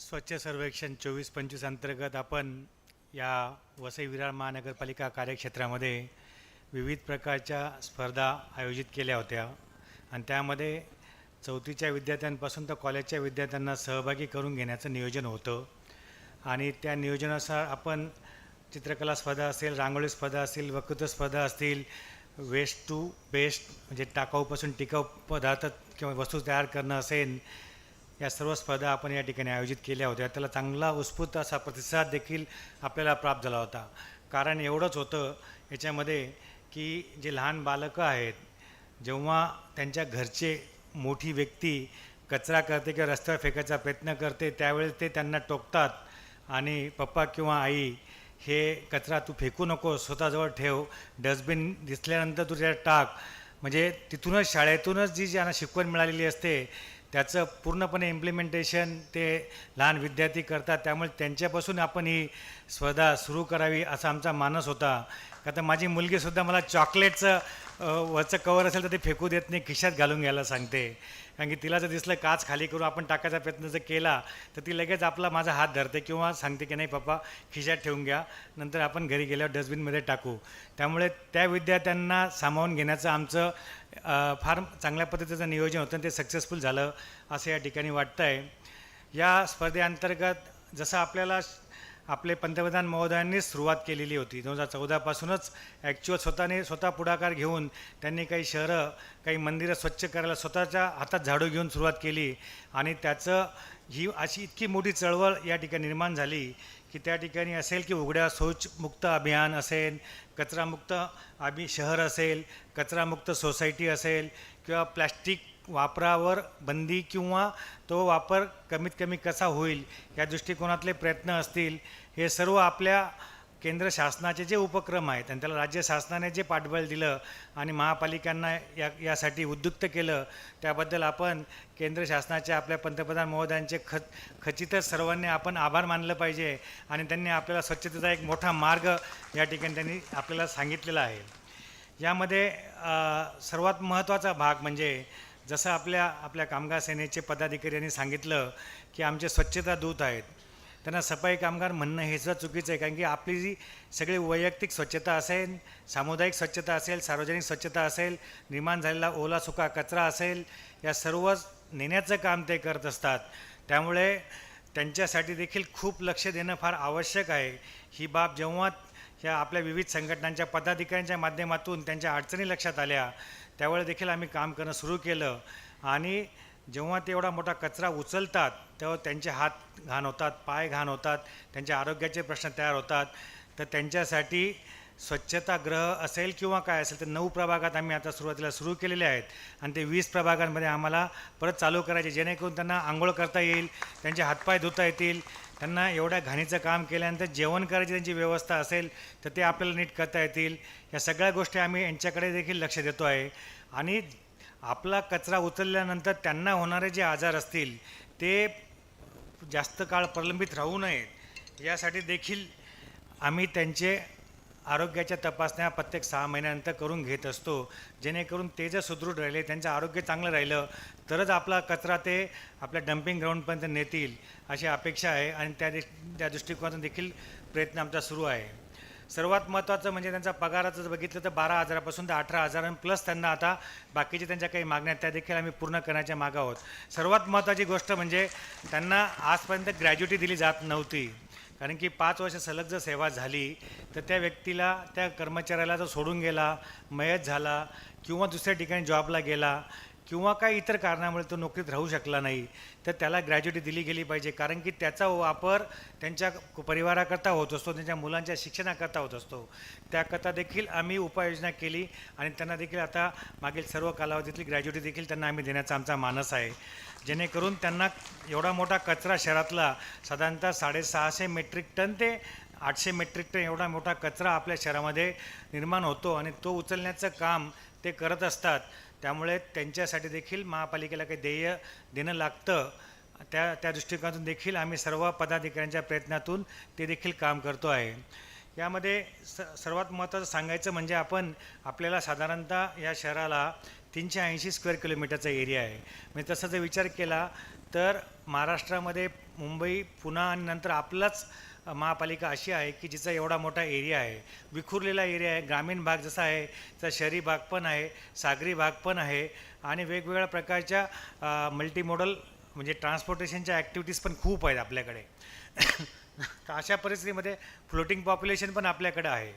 स्वच्छ सर्वेक्षण चोवीस पंचवीस अंतर्गत आपण या वसई विरार महानगरपालिका कार्यक्षेत्रामध्ये विविध प्रकारच्या स्पर्धा आयोजित केल्या होत्या. आणि त्यामध्ये चौथीच्या विद्यार्थ्यांपासून तर कॉलेजच्या विद्यार्थ्यांना सहभागी करून घेण्याचं नियोजन होतं. आणि त्या नियोजनानुसार आपण चित्रकला स्पर्धा असेल रांगोळी स्पर्धा असेल वक्तृत्व स्पर्धा असतील वेस्ट टू बेस्ट म्हणजे टाकाऊपासून टिकाऊ पदार्थ किंवा वस्तू तयार करणं असेल या सर्व स्पर्धा आपण या ठिकाणी आयोजित केल्या होत्या. त्याला चांगला उत्स्फूर्त असा प्रतिसाद देखील आपल्याला प्राप्त झाला होता. कारण एवढंच होतं याच्यामध्ये की जे लहान बालकं आहेत जेव्हा त्यांच्या घरचे मोठी व्यक्ती कचरा करते किंवा रस्त्यावर फेकायचा प्रयत्न करते त्यावेळेस ते त्यांना टोकतात आणि पप्पा किंवा आई हे कचरा तू फेकू नको स्वतःजवळ ठेव. डस्टबिन दिसल्यानंतर तू टाक. म्हणजे तिथूनच शाळेतूनच जी ज्यांना शिकवण मिळालेली असते त्याचं पूर्णपणे इम्प्लिमेंटेशन ते लहान विद्यार्थी करतात. त्यामुळे त्यांच्यापासून आपण ही स्पर्धा सुरू करावी असा आमचा मानस होता. का तर माझी मुलगीसुद्धा मला चॉकलेटचं वरचं कवर असेल तर ते फेकू देत नाही खिशात घालून घ्यायला सांगते. कारण की तिला जर दिसलं काच खाली करून आपण टाकायचा प्रयत्न जर केला तर ती लगेच आपला माझा हात धरते किंवा सांगते की नाही पप्पा खिशात ठेवून घ्या नंतर आपण घरी गेल्यावर डस्टबिनमध्ये टाकू. त्यामुळे त्या विद्यार्थ्यांना सामावून घेण्याचं आमचं फार चांगल्या पद्धतीचं नियोजन होतं आणि ते सक्सेसफुल झालं असं या ठिकाणी वाटतं आहे या स्पर्धेअंतर्गत जसं आपल्याला आपले पंतप्रधान महोदयांनीच सुरुवात केलेली होती दोन हजार चौदापासूनच ॲक्च्युअल स्वतःने स्वतः पुढाकार घेऊन त्यांनी काही शहरं काही मंदिरं स्वच्छ करायला स्वतःच्या हातात झाडू घेऊन सुरुवात केली. आणि त्याचं ही अशी इतकी मोठी चळवळ या ठिकाणी निर्माण झाली की त्या ठिकाणी असेल की उघड्या शौचमुक्त अभियान असेल कचरामुक्त अभि शहर असेल कचरामुक्त सोसायटी असेल किंवा प्लॅस्टिक वापरावर बंदी किंवा तो वापर कमीत कमी कसा होईल या दृष्टिकोनातले प्रयत्न असतील हे सर्व आपल्या केंद्र शासनाचे जे उपक्रम आहेत आणि त्याला राज्य शासनाने जे पाठबळ दिलं आणि महापालिकांना या यासाठी उद्युक्त केलं त्याबद्दल आपण केंद्र शासनाच्या आपल्या पंतप्रधान महोदयांचे ख खचितच सर्वांनी आपण आभार मानलं पाहिजे आणि त्यांनी आपल्याला स्वच्छतेचा एक मोठा मार्ग या ठिकाणी त्यांनी आपल्याला सांगितलेला आहे. यामध्ये सर्वात महत्त्वाचा भाग म्हणजे जसं आपल्या आपल्या कामगार सेनेचे पदाधिकारी यांनी सांगितलं की आमचे स्वच्छता दूत आहेत. त्यांना सफाई कामगार म्हणणं हे सुद्धा चुकीचं आहे कारण की आपली जी सगळी वैयक्तिक स्वच्छता असेल सामुदायिक स्वच्छता असेल सार्वजनिक स्वच्छता असेल निर्माण झालेला ओला सुका कचरा असेल या सर्व नेण्याचं काम ते करत असतात. त्यामुळे त्यांच्यासाठी देखील खूप लक्ष देणं फार आवश्यक आहे. ही बाब जेव्हा ह्या आपल्या विविध संघटनांच्या पदाधिकाऱ्यांच्या माध्यमातून त्यांच्या अडचणी लक्षात आल्या त्यावेळेस देखील आम्ही काम करणं सुरू केलं. आणि जेव्हा ते एवढा मोठा कचरा उचलतात तेव्हा त्यांचे हात घाण होतात पाय घाण होतात त्यांच्या आरोग्याचे प्रश्न तयार होतात. तर त्यांच्यासाठी स्वच्छतागृह असेल किंवा काय असेल तर नऊ प्रभागात आम्ही आता सुरुवातीला सुरू केलेले आहेत. आणि ते वीस प्रभागांमध्ये आम्हाला परत चालू करायचे जेणेकरून त्यांना आंघोळ करता येईल त्यांचे हातपाय धुता येतील त्यांना एवढ्या घाणीचं काम केल्यानंतर जेवण करायची त्यांची व्यवस्था असेल तर ते आपल्याला नीट करता येतील. या सगळ्या गोष्टी आम्ही यांच्याकडे देखील लक्ष देतो आहे. आणि आपला कचरा उचलल्यानंतर त्यांना होणारे जे आजार असतील ते जास्त काळ प्रलंबित राहू नयेत. यासाठी देखील आम्ही त्यांचे आरोग्याच्या तपासण्या प्रत्येक सहा महिन्यानंतर करून घेत असतो. जेणेकरून ते जर सुदृढ राहिले त्यांचं आरोग्य चांगलं राहिलं तरच आपला कचरा ते आपल्या डम्पिंग ग्राउंडपर्यंत नेतील अशी अपेक्षा आहे. आणि त्या त्या दृष्टिकोनातून देखील प्रयत्न आमचा सुरू आहे. सर्वात महत्त्वाचं म्हणजे त्यांचा पगाराचं जर बघितलं तर बारा हजारापासून तर अठरा हजार प्लस त्यांना आता बाकीच्या त्यांच्या काही मागण्या त्या देखील आम्ही पूर्ण करण्याच्या मागं आहोत. सर्वात महत्त्वाची गोष्ट म्हणजे त्यांना आजपर्यंत ग्रॅज्युटी दिली जात नव्हती. कारण की पाच वर्ष सलग जर सेवा झाली तर त्या व्यक्तीला त्या कर्मचाऱ्याला जर सोडून गेला मयत झाला किंवा दुसऱ्या ठिकाणी जॉबला गेला किंवा काही इतर कारणामुळे तो नोकरीत राहू शकला नाही तर त्याला ग्रॅज्युटी दिली गेली पाहिजे. कारण की त्याचा वापर त्यांच्या परिवाराकरता होत असतो त्यांच्या मुलांच्या शिक्षणाकरता होत असतो. त्याकरता देखील आम्ही उपाययोजना केली आणि त्यांना देखील आता मागील सर्व कालावधीतली ग्रॅज्युटी देखील त्यांना आम्ही देण्याचा आमचा मानस आहे. जेणेकरून त्यांना एवढा मोठा कचरा शहरातला साधारणतः साडेसहाशे मेट्रिक टन ते आठशे मेट्रिक टन एवढा मोठा कचरा आपल्या शहरामध्ये निर्माण होतो आणि तो उचलण्याचं काम ते करत असतात. त्यामुळे त्यांच्यासाठी देखील महापालिकेला काही ध्येय देणं लागतं. त्या त्या दृष्टिकोनातून देखील आम्ही सर्व पदाधिकाऱ्यांच्या प्रयत्नातून ते देखील काम करतो आहे. यामध्ये स सर्वात महत्त्वाचं सांगायचं म्हणजे आपण आपल्याला साधारणतः या शहराला तीनशे ऐंशी स्क्वेअर किलोमीटरचा एरिया आहे. म्हणजे तसा जर विचार केला तर महाराष्ट्रामध्ये मुंबई पुणे आणि नंतर आपलाच महापालिका अशी आहे की जिचा एवढा मोठा एरिया आहे विखुरलेला एरिया आहे ग्रामीण भाग जसा आहे तसा शहरी भाग पण आहे सागरी भाग पण आहे आणि वेगवेगळ्या प्रकारच्या मल्टीमॉडल म्हणजे ट्रान्सपोर्टेशनच्या ॲक्टिव्हिटीज पण खूप आहेत आपल्याकडे. तर अशा परिस्थितीमध्ये फ्लोटिंग पॉप्युलेशन पण आपल्याकडे आहे.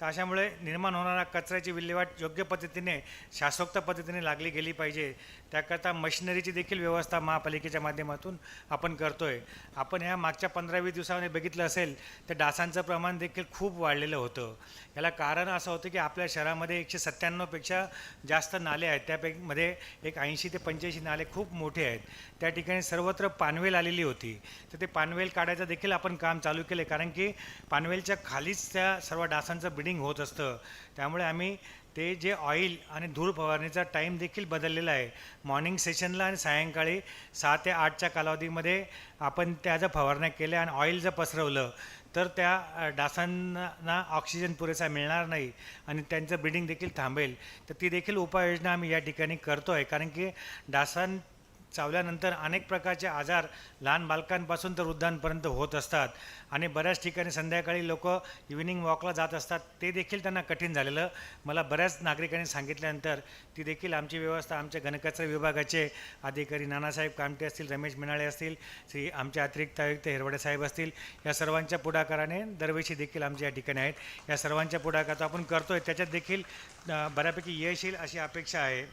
तर अशामुळे निर्माण होणारा कचऱ्याची विल्हेवाट योग्य पद्धतीने शास्त्रोक्त पद्धतीने लागली गेली पाहिजे. त्याकरता मशिनरीची देखील व्यवस्था महापालिकेच्या माध्यमातून आपण करतो आहे आपण ह्या मागच्या पंधरा वीस दिवसामध्ये बघितलं असेल तर डासांचं प्रमाण देखील खूप वाढलेलं होतं. याला कारण असं होतं की आपल्या शहरामध्ये एकशे सत्त्याण्णवपेक्षा जास्त नाले आहेत. त्यापैकीमध्ये एक ऐंशी ते पंच्याऐंशी नाले खूप मोठे आहेत. त्या ठिकाणी सर्वत्र पानवेल आलेली होती. तर ते पानवेल काढायचं देखील आपण काम चालू केले कारण की पानवेलच्या खालीच त्या सर्व डासांचं बिडिंग होत असतं. त्यामुळे आम्ही ते जे ऑइल आणि धूर फवारणीचा टाईम देखील बदललेला आहे. मॉर्निंग सेशनला आणि सायंकाळी सहा ते आठच्या कालावधीमध्ये आपण त्या जर फवारण्या केल्या आणि ऑइल जर पसरवलं तर त्या डासांना ऑक्सिजन पुरेसा मिळणार नाही आणि त्यांचं ब्रिडिंग देखील थांबेल. तर ती देखील उपाययोजना आम्ही या ठिकाणी करतो आहे कारण की डासां चावल्यानंतर अनेक प्रकारचे आजार लहान बालकांपासून तर वृद्धांपर्यंत होत असतात. आणि बऱ्याच ठिकाणी संध्याकाळी लोक इव्हिनिंग वॉकला जात असतात. ते देखील त्यांना कठीण झालेलं. मला बऱ्याच नागरिकांनी सांगितल्यानंतर ती देखील आमची व्यवस्था आमच्या घनकचरा विभागाचे अधिकारी नानासाहेब कामटे असतील रमेश मिनाळे असतील श्री आमचे अतिरिक्त आयुक्त हिरवडे साहेब असतील या सर्वांच्या पुढाकाराने दरवर्षी देखील आमच्या या ठिकाणी आहेत. या सर्वांच्या पुढाकार आपण करतोय. त्याच्यात देखील बऱ्यापैकी यश येईल अशी अपेक्षा आहे.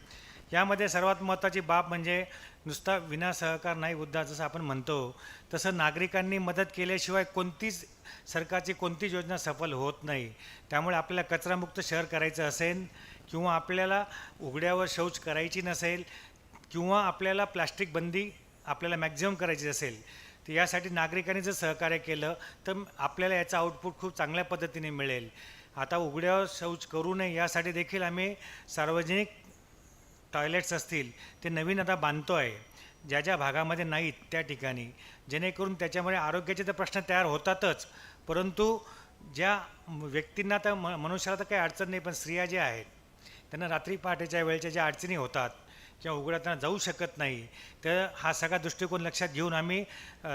यामध्ये सर्वात महत्त्वाची बाब म्हणजे नुसता विना सहकार नाही उद्धार जसं आपण म्हणतो तसं नागरिकांनी मदत केल्याशिवाय कोणतीच सरकारची कोणतीच योजना सफल होत नाही. त्यामुळे आपल्याला कचरामुक्त शहर करायचं असेल किंवा आपल्याला उघड्यावर शौच करायची नसेल किंवा आपल्याला प्लास्टिक बंदी आपल्याला मॅक्झिमम करायची असेल तर यासाठी नागरिकांनी जर सहकार्य केलं तर आपल्याला याचं आउटपुट खूप चांगल्या पद्धतीने मिळेल. आता उघड्यावर शौच करू नये यासाठी देखील आम्ही सार्वजनिक टॉयलेट्स असतील ते नवीन आता बांधतो आहे ज्या ज्या भागामध्ये नाहीत त्या ठिकाणी. जेणेकरून त्याच्यामुळे आरोग्याचे तर प्रश्न तयार होतातच. परंतु ज्या व्यक्तींना तर म मनुष्याला तर काही अडचण नाही पण स्त्रिया ज्या आहेत त्यांना रात्री पहाटेच्या वेळेच्या ज्या अडचणी होतात किंवा उघड्यातना जाऊ शकत नाही. तर हा सगळा दृष्टिकोन लक्षात घेऊन आम्ही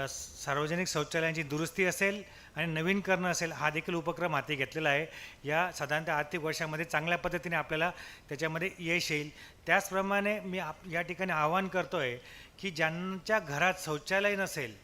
सार्वजनिक शौचालयांची दुरुस्ती असेल आणि नवीन करणं असेल हा देखील उपक्रम हाती घेतलेला आहे. या साधारणतः आर्थिक वर्षामध्ये चांगल्या पद्धतीने आपल्याला त्याच्यामध्ये यश येईल. त्याचप्रमाणे मी आप या ठिकाणी आवाहन करतो आहे की ज्यांच्या घरात शौचालय नसेल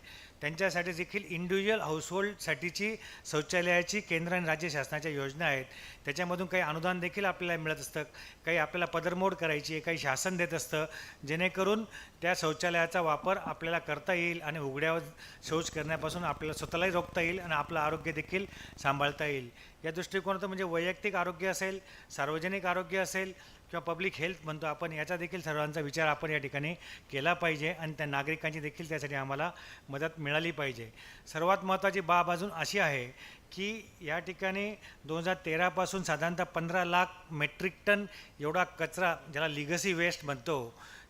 त्यांच्यासाठी देखील इंडिव्हिज्युअल हाऊसहोल्डसाठीची शौचालयाची केंद्र आणि राज्य शासनाच्या योजना आहेत. त्याच्यामधून काही अनुदान देखील आपल्याला मिळत असतं. काही आपल्याला पदरमोड करायची आहे काही शासन देत असतं. जेणेकरून त्या शौचालयाचा वापर आपल्याला करता येईल आणि उघड्यावर शौच करण्यापासून आपल्याला स्वतःलाही रोखता येईल आणि आपलं आरोग्य देखील सांभाळता येईल. या दृष्टिकोनातून म्हणजे वैयक्तिक आरोग्य असेल सार्वजनिक आरोग्य असेल किंवा पब्लिक हेल्थ म्हणतो आपण याचा देखील सर्वांचा विचार आपण या ठिकाणी केला पाहिजे आणि त्या नागरिकांची देखील त्यासाठी आम्हाला मदत मिळाली पाहिजे. सर्वात महत्त्वाची बाब अजून अशी आहे की या ठिकाणी दोन हजार तेरापासून साधारणतः पंधरा लाख मेट्रिक टन एवढा कचरा ज्याला लिगसी वेस्ट म्हणतो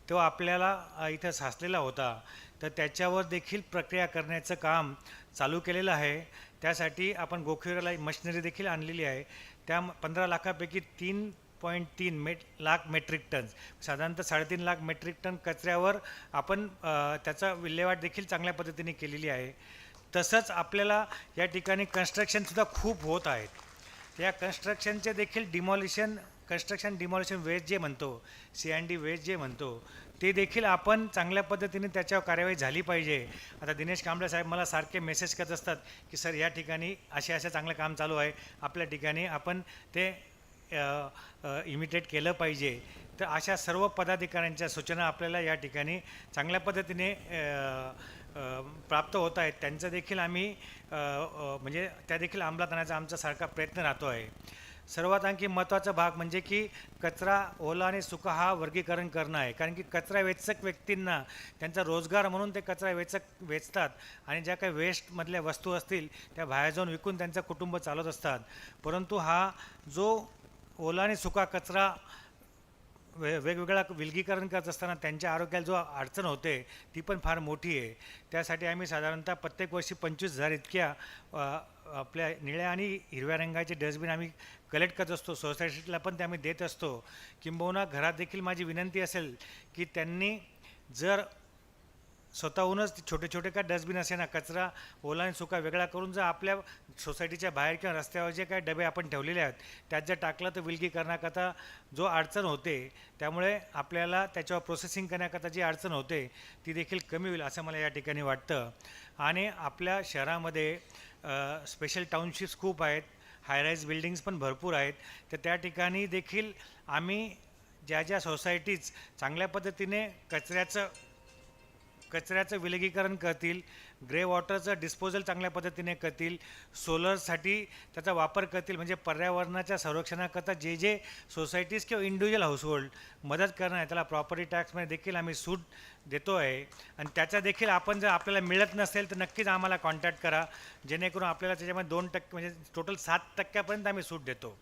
तो आपल्याला इथं साचलेला होता. तर त्याच्यावर देखील प्रक्रिया करण्याचं काम चालू केलेलं आहे. त्यासाठी आपण गोखिराला मशिनरी देखील आणलेली आहे. त्या पंधरा लाखापैकी तीन पॉईंट तीन मेट लाख मेट्रिक टन्स साधारणतः साडेतीन लाख मेट्रिक टन कचऱ्यावर आपण त्याचा विल्हेवाट देखील चांगल्या पद्धतीने केलेली आहे. तसंच आपल्याला या ठिकाणी कन्स्ट्रक्शनसुद्धा खूप होत आहेत. या कन्स्ट्रक्शनचे देखील डिमॉलिशन कन्स्ट्रक्शन डिमॉलिशन वेस्ट जे म्हणतो सी अँड डी वेस्ट जे म्हणतो ते देखील आपण चांगल्या पद्धतीने त्याच्यावर कार्यवाही झाली पाहिजे. आता दिनेश कांबळे साहेब मला सारखे मेसेज करत असतात की सर या ठिकाणी असे असे चांगलं काम चालू आहे. आपल्या ठिकाणी आपण ते इमिटेट केलं पाहिजे. तर अशा सर्व पदाधिकाऱ्यांच्या सूचना आपल्याला या ठिकाणी चांगल्या पद्धतीने प्राप्त होत आहेत. त्यांचं देखील आम्ही म्हणजे त्या देखील अंमलात आणायचा आमचा सारखा प्रयत्न राहतो आहे सर्वात आणखी महत्त्वाचा भाग म्हणजे की कचरा ओला आणि सुका हा वर्गीकरण करणं आहे. कारण की कचरा वेचक व्यक्तींना त्यांचा रोजगार म्हणून ते कचरा वेचक वेचतात आणि ज्या काही वेस्टमधल्या वस्तू असतील त्या बाहेर जाऊन विकून त्यांचं कुटुंब चालवत असतात. परंतु हा जो ओला आणि सुका कचरा वे वेगवेगळा विलगीकरण करत असताना त्यांच्या आरोग्याला जो अडचण होते ती पण फार मोठी आहे. त्यासाठी आम्ही साधारणतः प्रत्येक वर्षी पंचवीस हजार इतक्या आपल्या निळ्या आणि हिरव्या रंगाचे डस्टबिन आम्ही कलेक्ट करत असतो. सोसायटीला पण ते आम्ही देत असतो. किंबहुना घरात देखील माझी विनंती असेल की त्यांनी जर स्वतःहूनच छोटे छोटे काय डस्टबिन असे ना कचरा ओला आणि सुका वेगळा करून जर आपल्या सोसायटीच्या बाहेर किंवा रस्त्यावर जे काही डबे आपण ठेवलेले आहेत त्यात जर टाकलं तर विलगीकरणाकरता जो अडचण होते त्यामुळे आपल्याला त्याच्यावर प्रोसेसिंग करण्याकरता जी अडचण होते ती देखील कमी होईल असं मला या ठिकाणी वाटतं. आणि आपल्या शहरामध्ये स्पेशल टाउनशिप्स खूप आहेत हायराईज बिल्डिंग्स पण भरपूर आहेत. तर त्या ठिकाणी देखील आम्ही ज्या ज्या सोसायटीज चांगल्या पद्धतीने कचऱ्याचं कचऱ्याचं विलगीकरण करतील ग्रे वॉटरचं डिस्पोजल चांगल्या पद्धतीने करतील सोलरसाठी त्याचा वापर करतील म्हणजे पर्यावरणाच्या संरक्षणाकरता जे जे सोसायटीज किंवा इंडिव्हिज्युअल हाऊसहोल्ड मदत करणं आहे त्याला प्रॉपर्टी टॅक्समध्ये देखील आम्ही सूट देतो आहे आणि त्याचा देखील आपण जर आपल्याला मिळत नसेल तर नक्कीच आम्हाला कॉन्टॅक्ट करा. जेणेकरून आपल्याला त्याच्यामध्ये दोन टक्के म्हणजे टोटल सात टक्क्यापर्यंत आम्ही सूट देतो.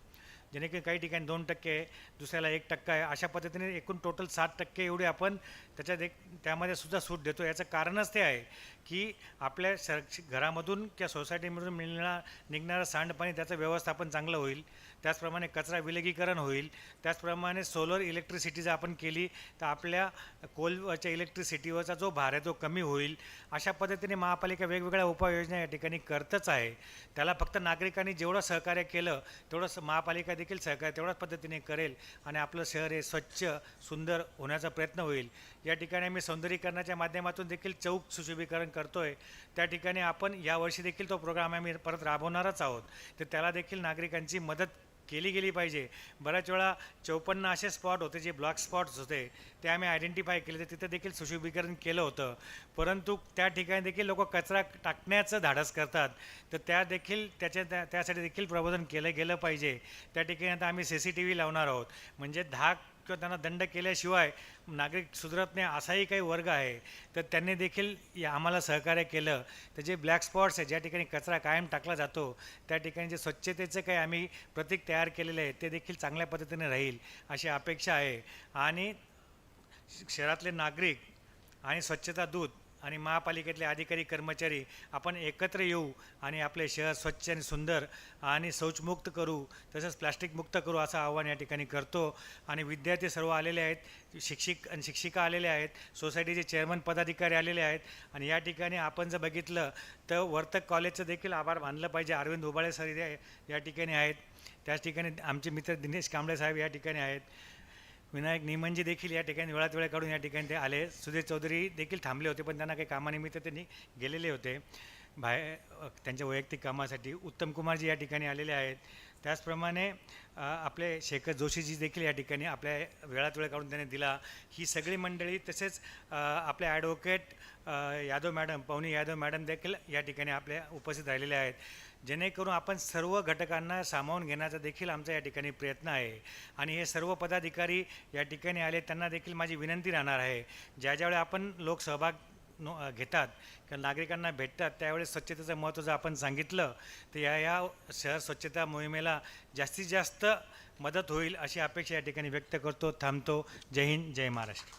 जेणेकरून काही ठिकाणी दोन टक्के आहे दुसऱ्याला एक टक्का आहे. अशा पद्धतीने एकूण टोटल सात टक्के एवढे आपण त्याच्यात एक त्यामध्ये सुद्धा सूट देतो. याचं कारणच ते आहे की आपल्या सर घरामधून किंवा सोसायटीमधून मिळणार निघणारं सांडपाणी त्याचं व्यवस्थापन चांगलं होईल. त्याचप्रमाणे कचरा विलगीकरण होईल. त्याचप्रमाणे सोलर इलेक्ट्रिसिटी जर आपण केली तर आपल्या कोलच्या इलेक्ट्रिसिटीवरचा जो भार आहे तो कमी होईल. अशा पद्धतीने महापालिका वेगवेगळ्या उपाययोजना या ठिकाणी करतच आहे. त्याला फक्त नागरिकांनी जेवढं सहकार्य केलं तेवढं महापालिका देखील सहकार्य तेवढ्याच पद्धतीने करेल आणि आपलं शहर हे स्वच्छ सुंदर होण्याचा प्रयत्न होईल. या ठिकाणी आम्ही सौंदर्यीकरणाच्या माध्यमातून देखील चौक सुशोभीकरण आहे त्या ठिकाणी आपण यावर्षी देखील तो प्रोग्राम आम्ही परत राबवणारच आहोत. तर त्याला देखील नागरिकांची मदत केली गेली पाहिजे. बऱ्याच वेळा चौपन्न असे स्पॉट होते जे ब्लॉक स्पॉट्स होते ते आम्ही आयडेंटिफाय केले तर तिथं देखील सुशोभीकरण केलं होतं. परंतु त्या ठिकाणी देखील लोक कचरा टाकण्याचं धाडस करतात. तर त्या देखील त्याच्या त्या त्यासाठी देखील प्रबोधन केलं गेलं पाहिजे. त्या ठिकाणी आता आम्ही सी सी टी व्ही लावणार आहोत. म्हणजे दहा किंवा त्यांना दंड केल्याशिवाय नागरिक सुधरत नाही असाही काही वर्ग आहे. तर त्यांनी देखील या आम्हाला सहकार्य केलं. तर जे ब्लॅक स्पॉट्स आहे ज्या ठिकाणी कचरा कायम टाकला जातो त्या ठिकाणी जे स्वच्छतेचं काही आम्ही प्रतीक तयार केलेले आहे ते देखील चांगल्या पद्धतीने राहील अशी अपेक्षा आहे. आणि शहरातले नागरिक आणि स्वच्छता दूत आणि महापालिकेतले अधिकारी कर्मचारी आपण एकत्र येऊ आणि आपले शहर स्वच्छ आणि सुंदर आणि शौचमुक्त करू तसंच प्लास्टिक मुक्त करू असं आव्हान या ठिकाणी करतो. आणि विद्यार्थी सर्व आलेले आहेत शिक्षिक आणि शिक्षिका आलेले आहेत सोसायटीचे चेअरमन पदाधिकारी आलेले आहेत. आणि या ठिकाणी आपण जर बघितलं तर वर्तक कॉलेजचं देखील आभार मानलं पाहिजे. अरविंद उबाळे सर या- या ठिकाणी आहेत. त्याच ठिकाणी आमचे मित्र दिनेश कांबळे साहेब या ठिकाणी आहेत. विनायक निमंजी देखील या ठिकाणी वेळात वेळ काढून या ठिकाणी ते आले. सुधीर चौधरी देखील थांबले होते पण त्यांना काही कामानिमित्त त्यांनी गेलेले होते. बाहेर त्यांच्या वैयक्तिक कामासाठी उत्तम कुमारजी या ठिकाणी आलेले आहेत. त्याचप्रमाणे आपले शेखर जोशीजी देखील या ठिकाणी आपल्या वेळात वेळ काढून त्यांनी दिला. ही सगळी मंडळी तसेच आपले advocate Yadav madam Pawani Yadav madam देखील या ठिकाणी आपल्या उपस्थित राहिलेले आहेत. जेणेकरून आपण सर्व घटकांना सामावून घेण्याचा देखील आमचा या ठिकाणी प्रयत्न आहे. आणि हे सर्व पदाधिकारी या ठिकाणी आले त्यांना देखील माझी विनंती राहणार आहे. ज्या ज्यावेळी आपण लोकसहभाग नो घेतात. किंवा नागरिकांना भेटतात. त्यावेळेस स्वच्छतेचं महत्त्व जर आपण सांगितलं तर या या शहर स्वच्छता मोहिमेला जास्तीत जास्त मदत होईल अशी अपेक्षा या ठिकाणी व्यक्त करतो थांबतो. जय हिंद जय महाराष्ट्र.